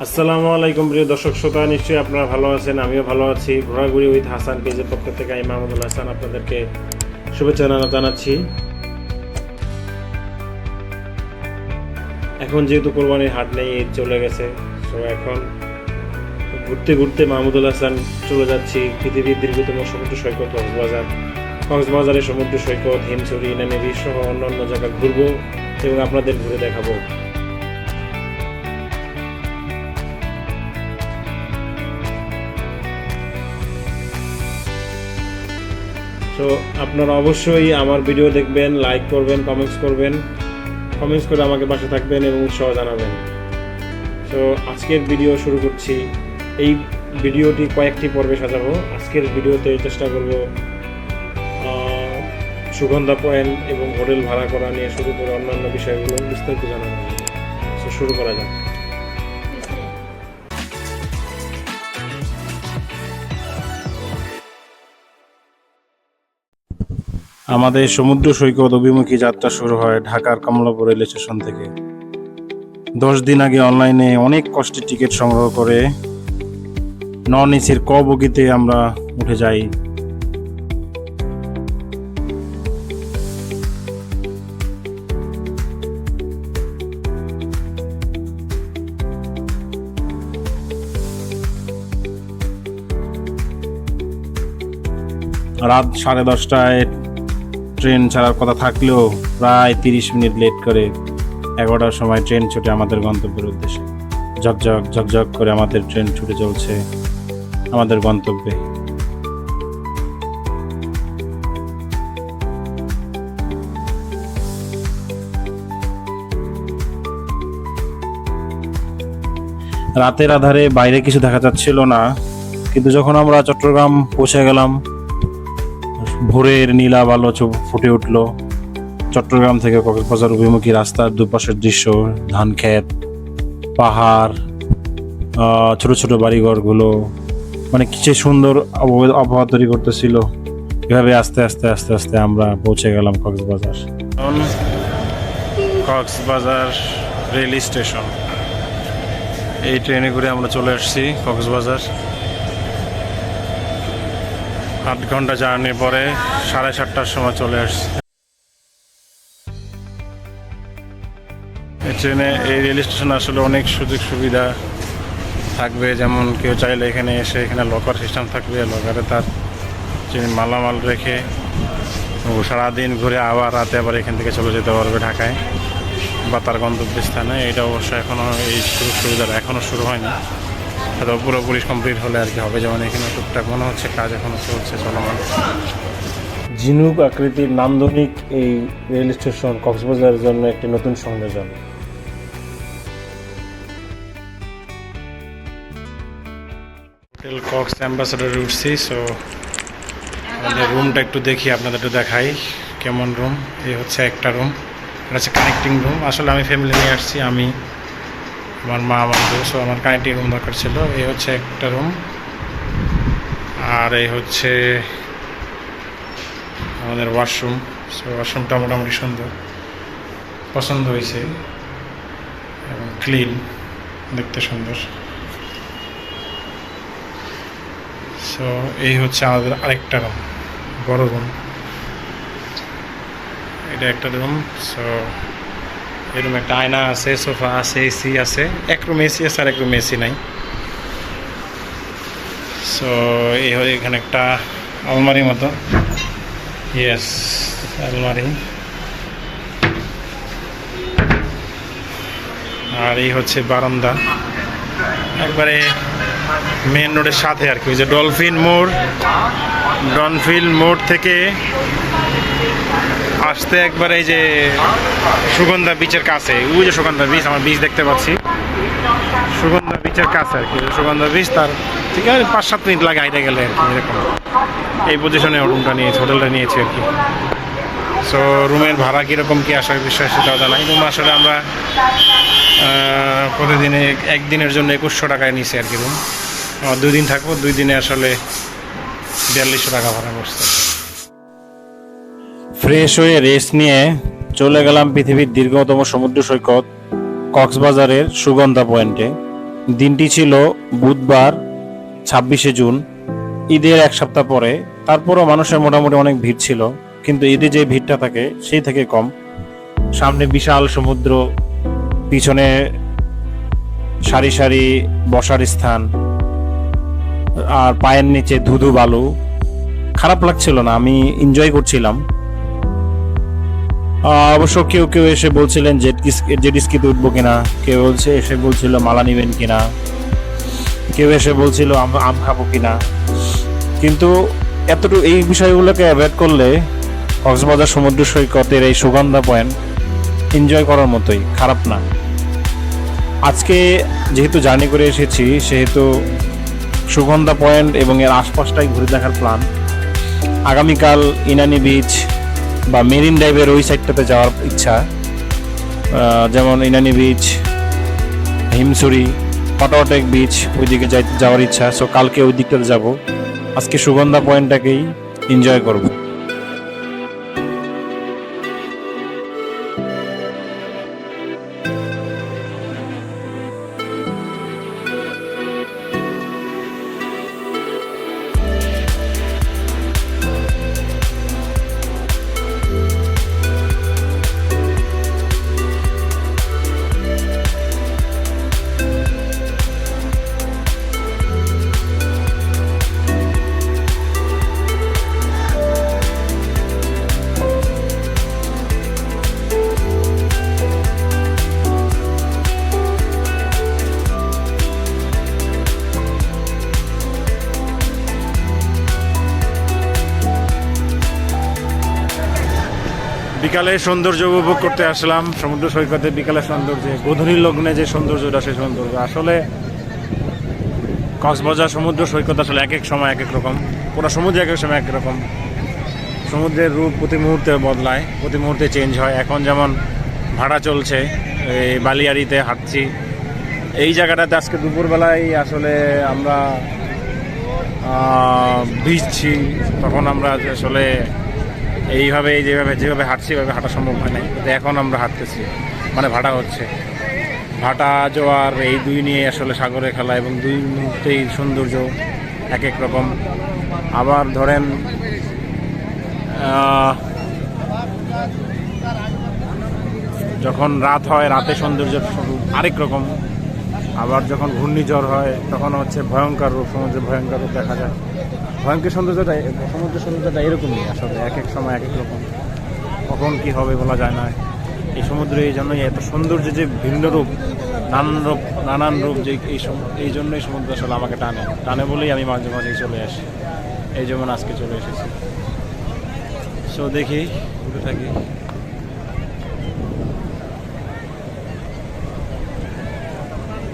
আসসালামু আলাইকুম প্রিয় দর্শক শ্রোতা, নিশ্চয়ই আপনারা ভালো আছেন, আমিও ভালো আছি। ঘোরাঘুরি উইথ হাসান পেজের পক্ষ থেকে আমি মাহমুদুল হাসান আপনাদেরকে শুভেচ্ছা জানা- জানাচ্ছি। এখন যেহেতু কোরবানির হাট নেই, ঈদ চলে গেছে তো এখন ঘুরতে ঘুরতে মাহমুদুল হাসান চলে যাচ্ছি, পৃথিবীর দীর্ঘতম সমুদ্র সৈকত, কক্সবাজার। কক্সবাজারের সমুদ্র সৈকত, হিমছড়ি নেনেবি সহ অন্যান্য জায়গা ঘুরবো এবং আপনাদের ঘুরে দেখাবো। তো আপনারা অবশ্যই আমার ভিডিও দেখবেন লাইক করবেন কমেন্টস করবেন। কমেন্টস করে আমাকে পাশে থাকবেন এবং উৎসাহ জানাবেন। তো আজকের ভিডিও শুরু করছি। এই ভিডিওটি কয়েকটি পর্বে সাজাবো। আজকের ভিডিওতে চেষ্টা করব সুগন্ধা পয়েন্ট এবং হোটেল ভাড়া করা নিয়ে শুরু করে অন্যান্য বিষয়গুলো বিস্তারিত জানাব তো শুরু করা যাক। আমাদের সমুদ্র সৈকত অভিমুখী যাত্রা শুরু হয় ঢাকার কমলাপুর রেল স্টেশন থেকে। দশ দিন আগে অনলাইনে অনেক কষ্টে টিকিট সংগ্রহ করে নন এসির ক বগিতে আমরা উঠে যাই। রাত সাড়ে দশটায় ট্রেন ছাড়ার কথা থাকলেও প্রায় তিরিশ মিনিট লেট করে এগারোটার সময় ট্রেন ছুটে আমাদের গন্তব্যের উদ্দেশ্যে। ঝকঝক ঝকঝক করে আমাদের ট্রেন ছুটে চলছে আমাদের গন্তব্যে। রাতের আধারে বাইরে কিছু দেখা যাচ্ছিল না, কিন্তু যখন আমরা চট্টগ্রাম পৌঁছে গেলাম ভোরের নীলা আলো ফুটে উঠল। চট্টগ্রাম থেকে কক্সবাজার অভিমুখী রাস্তার দুপাশের দৃশ্য ধান ক্ষেত পাহাড় ছোট ছোট বাড়িঘরগুলো। মানে কিছু সুন্দর আবহাওয়া তৈরি করতেছিল। এভাবে আস্তে আস্তে আস্তে আস্তে আমরা পৌঁছে গেলাম কক্সবাজার। কক্সবাজার রেল স্টেশন এই ট্রেনে করে আমরা চলে আসছি কক্সবাজার। আট ঘণ্টা জার্নির পরে সাড়ে সাতটার সময় চলে আসছি। ট্রেনে এই রেল স্টেশন আসলে অনেক সুযোগ সুবিধা থাকবে, যেমন কেউ চাইলে এখানে এসে এখানে লকার সিস্টেম থাকবে লকারে তার মালামাল রেখে সারাদিন ঘুরে আবার রাতে আবার এখান থেকে চলে যেতে পারবে ঢাকায় বা তার গন্তব্যস্থানে। এটা অবশ্য এখনও এই সুযোগ সুবিধাটা এখনও শুরু হয়নি। হয়তো পুরোপুরি কমপ্লিট হলে আর কি হবে। যেমন এখানে টুকটাক মনে হচ্ছে কাজ এখনও চলছে চলমান। ঝিনুক আকৃতির নান্দনিক এই রেল স্টেশন কক্সবাজারের জন্য একটি নতুন সংযোজন। হোটেল কক্স অ্যাম্বাসাডারে উঠছি সো আমাদের রুমটা একটু দেখি আপনাদের একটু দেখাই কেমন রুম এই হচ্ছে একটা রুম এটা হচ্ছে কানেক্টিং রুম আসলে আমি ফ্যামিলি নিয়ে আসছি আমি আমার মা বউ, সো আমার কানেক্টিং রুম দরকার ছিল। এই হচ্ছে একটা রুম। আর এই হচ্ছে আমাদের ওয়াশরুম। সো ওয়াশরুমটা মোটামুটি সুন্দর। পছন্দ হয়েছে। এবং ক্লিন। দেখতে সুন্দর। সো এই হচ্ছে আমাদের আরেকটা রুম। বড় রুম। এটা একটা রুম। সো এই রুমে একটা আয়না আছে, সোফা আছে এসি আছে। এক রুম এসি আছে আর এক রুম এসি নাই। সো এই হয় এখানে একটা আলমারি মতো। ইয়েস আলমারি। আর এই হচ্ছে বারান্দা। একবারে মেন রোডের সাথে আর কি, ওই যে ডলফিন মোড় ডনফিল মোড় থেকে আসতে একবার এই যে সুগন্ধা বিচের কাছে। ওই যে সুগন্ধা বিচ আমার বিচ দেখতে পাচ্ছি। সুগন্ধা বিচের কাছে আর কি, সুগন্ধা বিচ তার ঠিক আছে পাঁচ সাত মিনিট লাগে হাইটে গেলে আর কি, এরকম। এই পজিশনে রুমটা নিয়েছি হোটেলটা নিয়েছি আর কি। সো রুমের ভাড়া কীরকম, কী আসার বিষয় সেটাও জানাই রুম আসলে আমরা প্রতিদিনে একদিনের জন্য একুশশো টাকায় নিছি আর কি রুম দুই দিন থাকব, দুই দিনে আসলে বিয়াল্লিশশো টাকা ভাড়া করছে। ফ্রেশ হয়ে রেস্ট নিয়ে চলে গেলাম পৃথিবীর দীর্ঘতম সমুদ্র সৈকত কক্সবাজারের সুগন্ধা পয়েন্টে। দিনটি ছিল বুধবার, ছাব্বিশে জুন। ঈদের এক সপ্তাহ পরে, তারপরও মানুষের মোটামুটি অনেক ভিড় ছিল, কিন্তু ঈদে যে ভিড়টা থাকে, সেই থেকে কম। সামনে বিশাল সমুদ্র, পিছনে সারি সারি বসার স্থান, আর পায়ের নিচে ধুধু বালু। খারাপ লাগছিল না, আমি এনজয় করছিলাম। অবশ্য কেউ কেউ এসে বলছিলেন জেট জেট স্কিতে উঠবো কিনা। কেউ বলছে, এসে বলছিল, মালা নিবেন কিনা। কেউ এসে বলছিল, আম আম খাব কিনা। কিন্তু এতটুকু এই বিষয়গুলোকে অ্যাভয়েড করলে কক্সবাজার সমুদ্র সৈকতের এই সুগন্ধা পয়েন্ট এনজয় করার মতোই, খারাপ না। আজকে যেহেতু জার্নি করে এসেছি, সেহেতু সুগন্ধা পয়েন্ট এবং এর আশপাশটাই ঘুরে দেখার প্ল্যান আগামীকাল ইনানি বিচ বা মেরিন ড্রাইভের ওই সাইডটাতে যাওয়ার ইচ্ছা। যেমন ইনানি বিচ হিমসুরি পাটাওয়াটেক বিচ ওইদিকে যাওয়ার ইচ্ছা। সো কালকে ওই দিকটাতে যাব। আজকে সুগন্ধা পয়েন্টটাকেই এনজয় করব। বিকালে সৌন্দর্য উপভোগ করতে আসলাম। সমুদ্র সৈকতে বিকালে সৌন্দর্যে গোধূলির লগ্নে যে সৌন্দর্যটা, সেই সৌন্দর্য। আসলে কক্সবাজার সমুদ্র সৈকত আসলে এক এক সময় এক এক রকম। পুরো সমুদ্র এক এক সময় এক রকম। সমুদ্রের রূপ প্রতি মুহূর্তে বদলায়, প্রতি মুহূর্তে চেঞ্জ হয়। এখন যেমন ভাড়া চলছে, এই বালিয়াড়িতে হাঁটছি। এই জায়গাটাতে আজকে দুপুরবেলায় আসলে আমরা ভিজছি। তখন আমরা আসলে এইভাবে এই যেভাবে যেভাবে হাঁটছি এভাবে হাঁটা সম্ভব হয় নাই। এখন আমরা হাঁটতেছি। মানে ভাটা হচ্ছে। ভাটা, জোয়ার, এই দুই নিয়ে আসলে সাগরে খেলা এবং দুই মুহূর্তেই সৌন্দর্য এক এক রকম। আবার ধরেন যখন রাত হয়, রাতে সৌন্দর্য আরেক রকম। আবার যখন ঘূর্ণিঝড় হয়, তখন হচ্ছে ভয়ঙ্কর রূপ সমুদ্রে ভয়ঙ্কর রূপ দেখা যায়। ভয়ঙ্কর সৌন্দর্যটা সমুদ্র সৌন্দর্যটা এরকমই আসলে, এক এক সময় এক এক রকম। কখন কি হবে বলা যায় না। এই সমুদ্রে এই জন্যই এত সৌন্দর্য যে ভিন্ন রূপ, নানান রূপ নানান রূপ যে এই এই জন্যই সমুদ্র আসলে আমাকে টানে। টানে বলেই আমি মাঝে মাঝে চলে আসি। এই যেমন আজকে চলে এসেছি। সো দেখি, ঘুরে থাকি।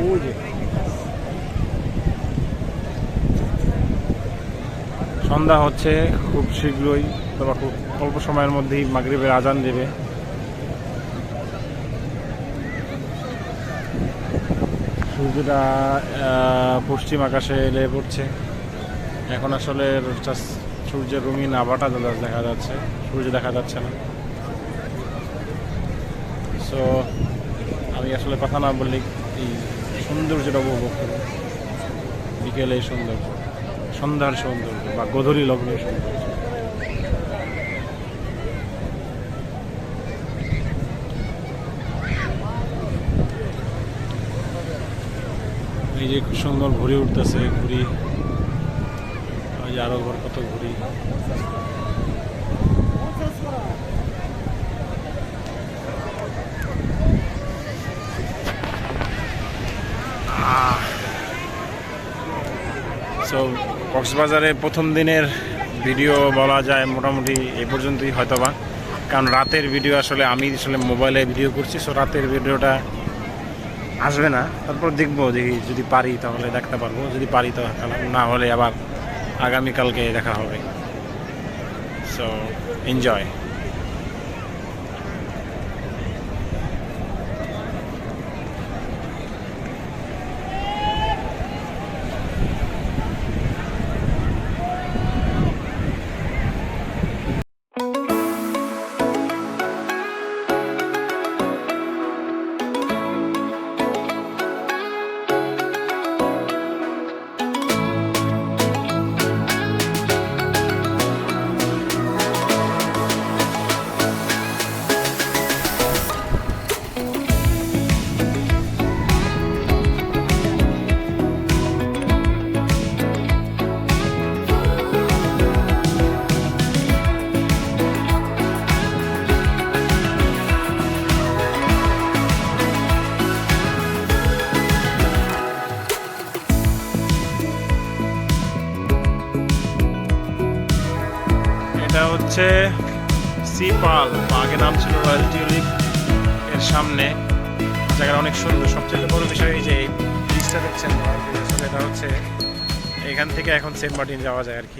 ওই যে। সন্ধ্যা হচ্ছে, খুব শীঘ্রই অথবা খুব অল্প সময়ের মধ্যেই মাগরিবের আজান দেবে। সূর্যটা পশ্চিম আকাশে এলে পড়ছে। এখন আসলে সূর্যের রঙিন আভাটা দেখা যাচ্ছে, সূর্য দেখা যাচ্ছে না। সো আমি আসলে কথা না বললে এই সৌন্দর্যটা উপভোগ করব বিকেলে এই সৌন্দর্য। সন্ধ্যার সৌন্দর্য বা গধূলি লগ্নের সৌন্দর্য। এই যে সুন্দর ঘুরে উঠতেছে ঘুরি আরও ঘর কত ঘুরি সো কক্সবাজারে প্রথম দিনের ভিডিও বলা যায় মোটামুটি এ পর্যন্তই হয়তো বা কারণ রাতের ভিডিও আসলে আমি আসলে মোবাইলে ভিডিও করছি সো রাতের ভিডিওটা আসবে না। তারপর দেখব, দেখি যদি পারি তাহলে দেখতে পারব। যদি পারি তো না হলে আবার আগামীকালকে দেখা হবে। সো এনজয় হচ্ছে সি পাল আগে নাম ছিল রয়্যাল টিউলিপ এর সামনে জায়গাটা অনেক সুন্দর। সবচেয়ে বড় বিষয় এই যে এই ব্রিজটা দেখছেন? এটা হচ্ছে এখান থেকে এখন সেন্ট মার্টিন যাওয়া যায় আর কি।